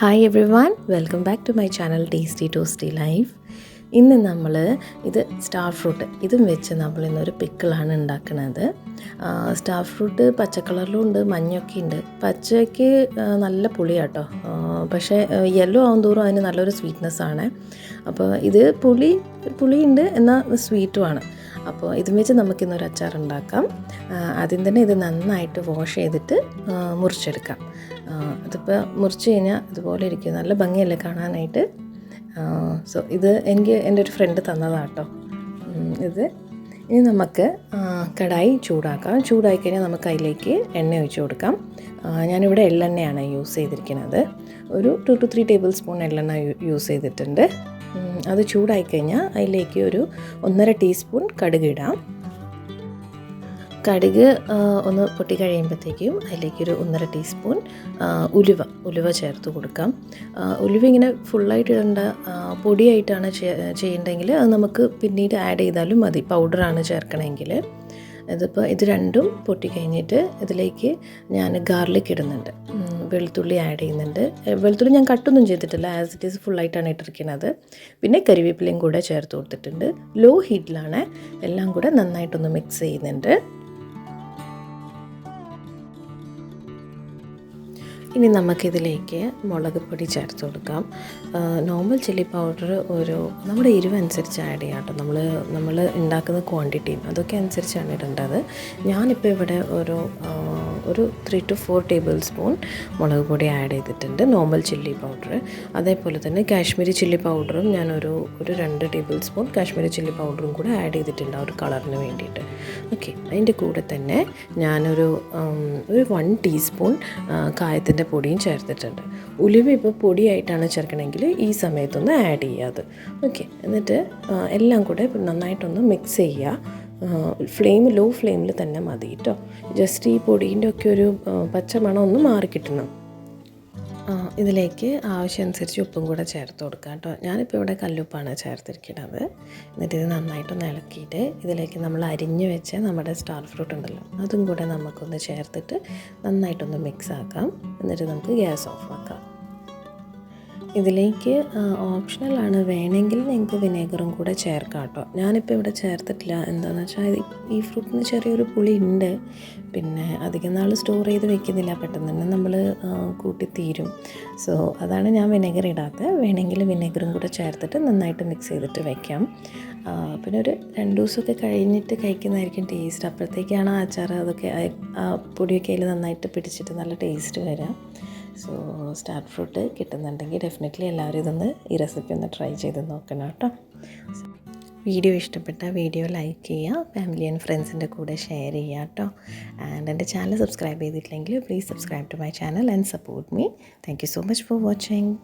Hi everyone welcome back to my channel tasty toasty life ഇന്ന് നമ്മൾ ഇത് star fruit ഇതും വെച്ച് നമ്മൾ ഇന്നൊരു പിക്കിളാണ് ഉണ്ടാക്കുന്നത്. സ്റ്റാർ ഫ്രൂട്ട് പച്ച കളറിലും ഉണ്ട് മഞ്ഞൊക്കെ ഉണ്ട്. പച്ചയ്ക്ക് നല്ല പുളിയാട്ടോ. പക്ഷേ യെല്ലോ ആവും തോറും അതിന് നല്ലൊരു സ്വീറ്റ്നെസ് ആണ്. അപ്പോൾ ഇത് പുളി പുളിയുണ്ട് എന്നാൽ സ്വീറ്റുമാണ് അപ്പോൾ ഇതും വെച്ച് നമുക്കിന്നൊരു അച്ചാർ ഉണ്ടാക്കാം ആദ്യം തന്നെ ഇത് നന്നായിട്ട് വാഷ് ചെയ്തിട്ട് മുറിച്ചെടുക്കാം. അതിപ്പോൾ മുറിച്ച് കഴിഞ്ഞാൽ ഇതുപോലെ ഇരിക്കും. നല്ല ഭംഗിയല്ലേ കാണാനായിട്ട്? സോ ഇത് എനിക്ക് എന്റെ ഒരു ഫ്രണ്ട് തന്നതാട്ടോ ഇത് ഇനി നമുക്ക് കടായി ചൂടാക്കാം. ചൂടായി കഴിഞ്ഞാൽ നമുക്ക് അതിലേക്ക് എണ്ണ ഒഴിച്ച് കൊടുക്കാം. ഞാനിവിടെ എള്ളെണ്ണയാണ് യൂസ് ചെയ്തിരിക്കുന്നത്. ഒരു two to three tablespoon എള്ളെണ്ണ യൂസ് ചെയ്തിട്ടുണ്ട്. അത് ചൂടായി കഴിഞ്ഞാൽ അതിലേക്ക് ഒരു ഒന്നര ടീസ്പൂൺ കടുക് ഇടാം. കടുക് ഒന്ന് പൊട്ടി കഴിയുമ്പോഴത്തേക്കും അതിലേക്കൊരു ഒന്നര ടീസ്പൂൺ ഉലുവ ഉലുവ ചേർത്ത് കൊടുക്കാം. ഉലുവ ഇങ്ങനെ ഫുള്ളായിട്ട് ഇടേണ്ട പൊടിയായിട്ടാണ് ചെയ്യേണ്ടതെങ്കിൽ അത് നമുക്ക് പിന്നീട് ആഡ് ചെയ്താലും മതി. പൗഡറാണ് ചേർക്കണമെങ്കിൽ. ഇതിപ്പോൾ ഇത് രണ്ടും പൊട്ടി കഴിഞ്ഞിട്ട് ഇതിലേക്ക് ഞാൻ ഗാർലിക് ഇടുന്നുണ്ട്. വെളുത്തുള്ളി ആഡ് ചെയ്യുന്നുണ്ട്. വെളുത്തുള്ളി ഞാൻ കട്ടൊന്നും ചെയ്തിട്ടില്ല. ആസ് ഇറ്റ് ഈസ് ഫുള്ളായിട്ടാണ് ഇട്ടിരിക്കുന്നത്. പിന്നെ കരിവേപ്പിലയും കൂടെ ചേർത്ത് കൊടുത്തിട്ടുണ്ട്. ലോ ഹീറ്റിലാണ് എല്ലാം കൂടെ നന്നായിട്ടൊന്ന് മിക്സ് ചെയ്യുന്നുണ്ട്. ഇനി നമുക്കിതിലേക്ക് മുളക് പൊടി ചേർത്ത് കൊടുക്കാം. നോർമൽ ചില്ലി പൗഡർ ഒരു നമ്മുടെ എരിവനുസരിച്ച് ആഡ് ചെയ്യാം കേട്ടോ. നമ്മൾ നമ്മൾ ഉണ്ടാക്കുന്ന ക്വാണ്ടിറ്റിയും അതൊക്കെ അനുസരിച്ചാണ് ഇടേണ്ടത്. ഞാനിപ്പോൾ ഇവിടെ ഒരു ഒരു three to four tablespoon മുളക് പൊടി ആഡ് ചെയ്തിട്ടുണ്ട്. നോർമൽ ചില്ലി പൗഡർ അതേപോലെ തന്നെ കാശ്മീരി ചില്ലി പൗഡറും ഞാനൊരു ഒരു രണ്ട് ടേബിൾ സ്പൂൺ കാശ്മീരി ചില്ലി പൗഡറും കൂടെ ആഡ് ചെയ്തിട്ടുണ്ട് ആ ഒരു കളറിന് വേണ്ടിയിട്ട്. ഓക്കെ അതിന്റെ കൂടെ തന്നെ ഞാനൊരു ഒരു വൺ ടീസ്പൂൺ കായത്തിന്റെ പൊടിയും ചേർത്തിട്ടുണ്ട്. ഉലുവ ഇപ്പോൾ പൊടിയായിട്ടാണ് ചേർക്കണമെങ്കിൽ ഈ സമയത്തൊന്ന് ആഡ് ചെയ്യാതെ. ഓക്കെ എന്നിട്ട് എല്ലാം കൂടെ നന്നായിട്ടൊന്ന് മിക്സ് ചെയ്യുക. ഫ്ലെയിം ലോ ഫ്ലെയിമിൽ തന്നെ മതി കേട്ടോ ജസ്റ്റ് ഈ പൊടീന്റെ ഒക്കെ ഒരു പച്ച മണം ഒന്ന് മാറിക്കിട്ടണം ഇതിലേക്ക് ആവശ്യമനുസരിച്ച് ഉപ്പും കൂടെ ചേർത്ത് കൊടുക്കാം കേട്ടോ ഞാനിപ്പോൾ ഇവിടെ കല്ലുപ്പാണ് ചേർത്തിരിക്കുന്നത്. എന്നിട്ട് ഇത് നന്നായിട്ടൊന്ന് ഇളക്കിയിട്ട് ഇതിലേക്ക് നമ്മൾ അരിഞ്ഞു വെച്ച നമ്മുടെ സ്റ്റാർ ഫ്രൂട്ട് ഉണ്ടല്ലോ അതും കൂടെ നമുക്കൊന്ന് ചേർത്തിട്ട് നന്നായിട്ടൊന്ന് മിക്സ് ആക്കാം. എന്നിട്ട് നമുക്ക് ഗ്യാസ് ഓഫ് ആക്കാം. ഇതിലേക്ക് ഓപ്ഷണലാണ് വേണമെങ്കിൽ നിങ്ങൾക്ക് വിനേഗറും കൂടെ ചേർക്കാം കേട്ടോ. ഞാനിപ്പോൾ ഇവിടെ ചേർത്തിട്ടില്ല. എന്താണെന്ന് വെച്ചാൽ ഈ ഫ്രൂട്ടിന് ചെറിയൊരു പുളി ഉണ്ട്. പിന്നെ അധികം നാൾ സ്റ്റോർ ചെയ്ത് വെക്കുന്നില്ല. പെട്ടെന്ന് തന്നെ നമ്മൾ കൂട്ടിത്തീരും. സോ അതാണ് ഞാൻ വിനേഗർ ഇടാത്തത് വേണമെങ്കിൽ വിനേഗറും കൂടെ ചേർത്തിട്ട് നന്നായിട്ട് മിക്സ് ചെയ്തിട്ട് വെക്കാം. പിന്നെ ഒരു രണ്ട് ദിവസമൊക്കെ കഴിഞ്ഞിട്ട് കഴിക്കുന്നതായിരിക്കും ടേസ്റ്റ് അപ്പോഴത്തേക്കാണ് അച്ചാർ അതൊക്കെ ആ പൊടിയൊക്കെ അതിൽ നന്നായിട്ട് പിടിച്ചിട്ട് നല്ല ടേസ്റ്റ് വരാം. സോ സ്റ്റാർ ഫ്രൂട്ട് കിട്ടുന്നുണ്ടെങ്കിൽ ഡെഫിനറ്റ്ലി എല്ലാവരും ഇതൊന്ന് ഈ റെസിപ്പി ഒന്ന് ട്രൈ ചെയ്ത് നോക്കണം കേട്ടോ. വീഡിയോ ഇഷ്ടപ്പെട്ട വീഡിയോ ലൈക്ക് ചെയ്യുക ഫാമിലി ആൻഡ് ഫ്രണ്ട്സിന്റെ കൂടെ ഷെയർ ചെയ്യുക കേട്ടോ. ആൻഡ് എന്റെ ചാനൽ സബ്സ്ക്രൈബ് ചെയ്തിട്ടില്ലെങ്കിൽ please subscribe to my channel and support me thank you so much for watching